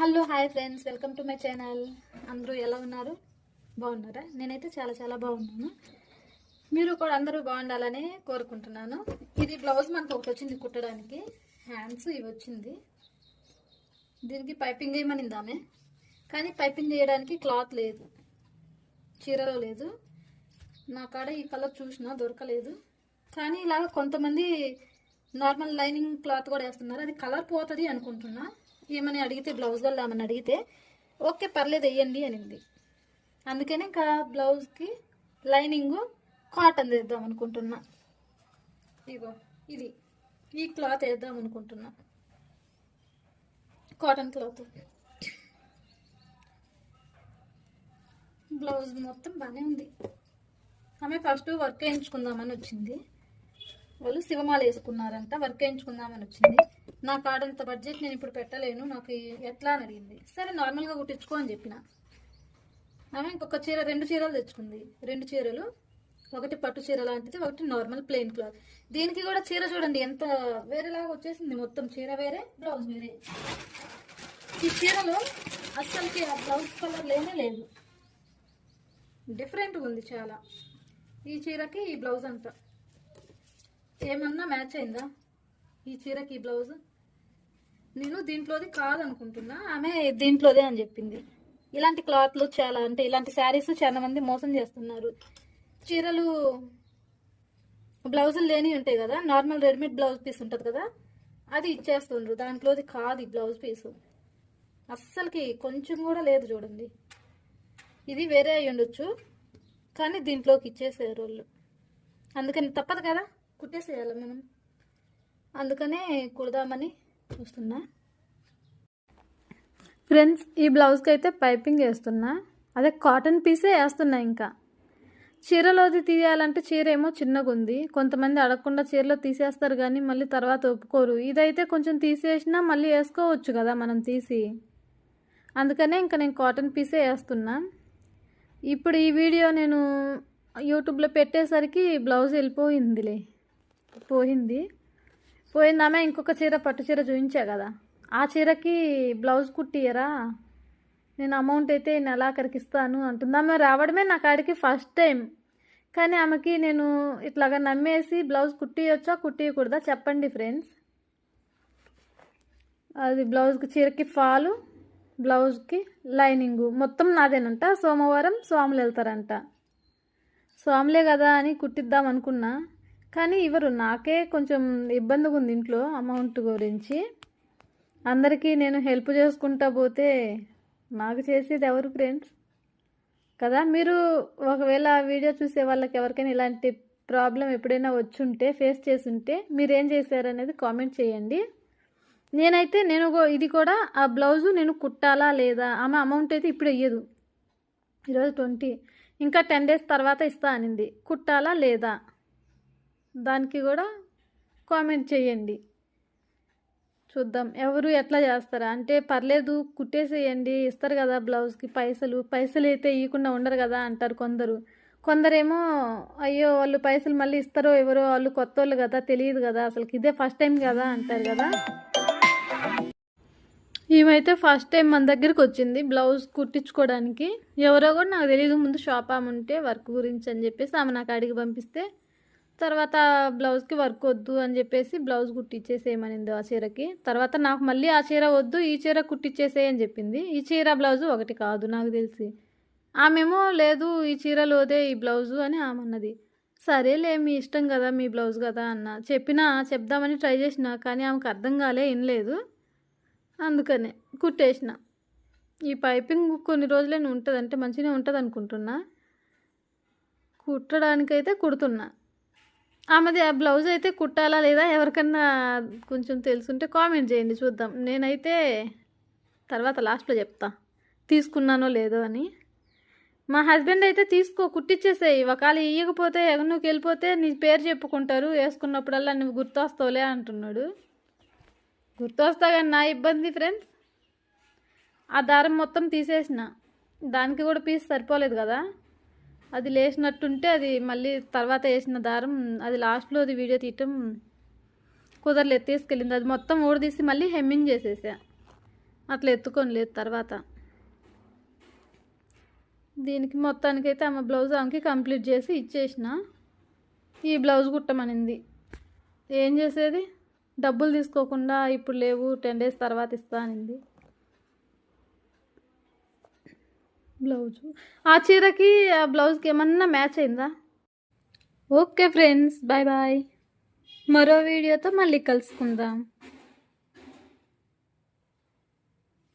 Hello hi friends. Welcome to my channel. అందరూ ఎలా ఉన్నారు? బాగున్నారా? నేనైతే చాలా చాలా బాగున్నాను. మీరు కూడా అందరూ బాగుండాలని కోరుకుంటున్నాను. ఇది బ్లౌజ్ మనకు ఒకటి వచ్చింది కుట్టడానికి. హ్యాండ్స్ ఇవి వచ్చింది. దీనికి పైపింగ్ వేయమనింది కానీ పైపింగ్ చేయడానికి క్లాత్ లేదు. చీరలో లేదు. నా కాడ ఈ కలర్ చూసినా దొరకలేదు. కానీ ఇలాగ కొంతమంది నార్మల్ లైనింగ్ క్లాత్ కూడా వేస్తున్నారు. అది కలర్ పోతుంది అనుకుంటున్నా. ఏమని అడిగితే బ్లౌజ్ వల్ల ఆమెను అడిగితే ఓకే పర్లేదు వేయండి అనింది. అందుకనే ఇంకా బ్లౌజ్కి లైనింగ్ కాటన్ వేద్దాం అనుకుంటున్నా. ఇగో ఇది. ఈ క్లాత్ వేద్దాం అనుకుంటున్నా. కాటన్ క్లాత్ బ్లౌజ్ మొత్తం బాగానే ఉంది. ఆమె ఫస్ట్ వర్క్ వేయించుకుందామని వచ్చింది. వాళ్ళు శివమాల వేసుకున్నారంట వర్క్ వేయించుకుందామని వచ్చింది. నా కాడంత బడ్జెట్ నేను ఇప్పుడు పెట్టలేను నాకు ఎట్లా అని అడిగింది. సరే నార్మల్గా కుట్టించుకో అని చెప్పిన. ఆమె ఇంకొక చీర రెండు చీరలు తెచ్చుకుంది. రెండు చీరలు ఒకటి పట్టు చీర లాంటిది ఒకటి నార్మల్ ప్లెయిన్ క్లాత్ దీనికి కూడా చీర చూడండి ఎంత వేరేలాగా వచ్చేసింది. మొత్తం చీర వేరే బ్లౌజ్ వేరే. ఈ చీరలో అస్సలకి ఆ బ్లౌజ్ కలర్ లేనే లేదు. డిఫరెంట్గా ఉంది చాలా. ఈ చీరకి ఈ బ్లౌజ్ అంతా. ఏమన్నా మ్యాచ్ అయిందా? ఈ చీరకి ఈ బ్లౌజ్? నేను దీంట్లోది కాదనుకుంటున్నా. ఆమె దీంట్లోదే అని చెప్పింది. ఇలాంటి క్లాత్లు చాలా అంటే ఇలాంటి శారీస్ చాలా మంది మోసం చేస్తున్నారు. చీరలు బ్లౌజులు లేని ఉంటాయి కదా. నార్మల్ రెడీమేడ్ బ్లౌజ్ పీస్ ఉంటుంది కదా. అది ఇచ్చేస్తుండ్రు. దాంట్లోది కాదు ఈ బ్లౌజ్ పీసు. అస్సలకి కొంచెం కూడా లేదు చూడండి. ఇది వేరే అయి ఉండొచ్చు కానీ దీంట్లోకి ఇచ్చేసారు వాళ్ళు. అందుకని తప్పదు కదా. కుట్టేసేయాలి మనం? అందుకనే కుడదామని చూస్తున్నా. ఫ్రెండ్స్ ఈ బ్లౌజ్కి అయితే పైపింగ్ వేస్తున్నా. అదే కాటన్ పీసే వేస్తున్నా ఇంకా. చీరలోది తీయాలంటే చీర ఏమో చిన్నగా ఉంది కొంతమంది అడగకుండా చీరలో తీసేస్తారు కానీ మళ్ళీ తర్వాత ఒప్పుకోరు. ఇదైతే కొంచెం తీసేసినా మళ్ళీ వేసుకోవచ్చు కదా మనం తీసి. అందుకనే ఇంకా నేను కాటన్ పీసే వేస్తున్నా. ఇప్పుడు ఈ వీడియో నేను యూట్యూబ్లో పెట్టేసరికి బ్లౌజ్ వెళ్ళిపోయిందిలే. పోయింది. పోయిందామె ఇంకొక చీర పట్టు చీర చూపించా కదా. ఆ చీరకి బ్లౌజ్ కుట్టియరా? నేను అమౌంట్ అయితే నెలాఖరికి ఇస్తాను అంటుంది. ఆమె రావడమే నా కాడికి ఫస్ట్ టైం. కానీ ఆమెకి నేను ఇట్లాగా నమ్మేసి బ్లౌజ్ కుట్టియొచ్చా కుట్టియకూడదా చెప్పండి ఫ్రెండ్స్. అది బ్లౌజ్కి చీరకి ఫాలు బ్లౌజ్కి లైనింగు. మొత్తం నాదేనంట. సోమవారం స్వాములు వెళ్తారంట. స్వాములే కదా అని కుట్టిద్దాం అనుకున్నా. కానీ ఇవ్వరు. నాకే కొంచెం ఇబ్బందిగా ఉంది ఇంట్లో అమౌంట్ గురించి. అందరికీ నేను హెల్ప్ చేసుకుంటా పోతే నాకు చేసేది ఎవరు ఫ్రెండ్స్? కదా మీరు ఒకవేళ వీడియో చూసే వాళ్ళకి ఎవరికైనా ఇలాంటి ప్రాబ్లం ఎప్పుడైనా వచ్చుంటే ఫేస్ చేసుంటే మీరు ఏం చేశారనేది కామెంట్ చేయండి. నేనైతే నేను ఇది కూడా ఆ బ్లౌజు నేను కుట్టాలా లేదా? ఆమె అమౌంట్ అయితే ఇప్పుడు ఇయ్యదు. ఈరోజు ట్వంటీ. ఇంకా టెన్ డేస్ తర్వాత ఇస్తా అనింది. కుట్టాలా లేదా? దానికి కూడా కామెంట్ చేయండి. చూద్దాం ఎవరు ఎట్లా చేస్తారా? అంటే పర్లేదు కుట్టేసేయండి ఇస్తారు కదా బ్లౌజ్కి పైసలు పైసలు అయితే ఇవ్వకుండా ఉండరు కదా అంటారు కొందరు. కొందరేమో అయ్యో వాళ్ళు పైసలు మళ్ళీ ఇస్తారో ఎవరో వాళ్ళు కొత్త వాళ్ళు కదా తెలియదు కదా అసలు ఇదే ఫస్ట్ టైం కదా అంటారు కదా. ఈమెయితే ఫస్ట్ టైం మన దగ్గరికి వచ్చింది బ్లౌజ్ కుట్టించుకోవడానికి. ఎవరో కూడా నాకు తెలియదు ముందు షాప్ ఆమె ఉంటే వర్క్ గురించి అని చెప్పేసి ఆమె నాకు అడిగి పంపిస్తే తర్వాత బ్లౌజ్కి వర్క్ వద్దు అని చెప్పేసి బ్లౌజ్ కుట్టించేసేయమనింది ఆ చీరకి. తర్వాత నాకు మళ్ళీ ఆ చీర వద్దు ఈ చీర కుట్టిచ్చేసేయని చెప్పింది. ఈ చీర బ్లౌజు ఒకటి కాదు నాకు తెలిసి. ఆమెమో లేదు ఈ చీరలోదే ఈ బ్లౌజు అని ఆమె అన్నది సరేలే మీ ఇష్టం కదా మీ బ్లౌజ్ కదా అన్న. చెప్పినా చెప్దామని ట్రై చేసిన కానీ ఆమెకు అర్థం కాలే వినలేదు అందుకనే కుట్టేసిన. ఈ పైపింగ్ కొన్ని రోజులైనా ఉంటుంది అంటే మంచిగానే ఉంటుంది అనుకుంటున్నా కుట్టడానికైతే కుడుతున్నా. ఆమెది ఆ బ్లౌజ్ అయితే కుట్టాలా లేదా ఎవరికన్నా కొంచెం తెలుసుంటే కామెంట్ చేయండి చూద్దాం. నేనైతే తర్వాత లాస్ట్లో చెప్తా. తీసుకున్నానో లేదో అని. మా హస్బెండ్ అయితే తీసుకో కుట్టించేసేయి ఒకవేళ ఇయ్యకపోతే నువ్వు వెళ్ళిపోతే నీ పేరు చెప్పుకుంటారు. వేసుకున్నప్పుడల్లా నువ్వు గుర్తొస్తావులే అంటున్నాడు. గుర్తొస్తా కానీ నా ఇబ్బంది ఫ్రెండ్స్ ఆ దారం మొత్తం తీసేసిన. దానికి కూడా పీస్ సరిపోలేదు కదా. అది లేచినట్టుంటే అది మళ్ళీ తర్వాత వేసిన దారం అది లాస్ట్లో అది వీడియో తీయటం కుదరలేదు తీసుకెళ్ళింది అది మొత్తం ఊడదీసి మళ్ళీ హెమ్మింగ్ చేసేసా. అట్లా ఎత్తుకొని లేదు తర్వాత. దీనికి మొత్తానికైతే ఆమె బ్లౌజ్ ఆమెకి కంప్లీట్ చేసి ఇచ్చేసిన. ఈ బ్లౌజ్ కుట్టమనింది. ఏం చేసేది? డబ్బులు తీసుకోకుండా ఇప్పుడు లేవు టెన్ డేస్ తర్వాత ఇస్తా అనింది. బ్లౌజు. ఆ చీరకి ఆ బ్లౌజ్కి ఏమన్నా మ్యాచ్ అయిందా? Okay friends bye bye. మరో వీడియోతో మళ్ళీ కలుసుకుందాం.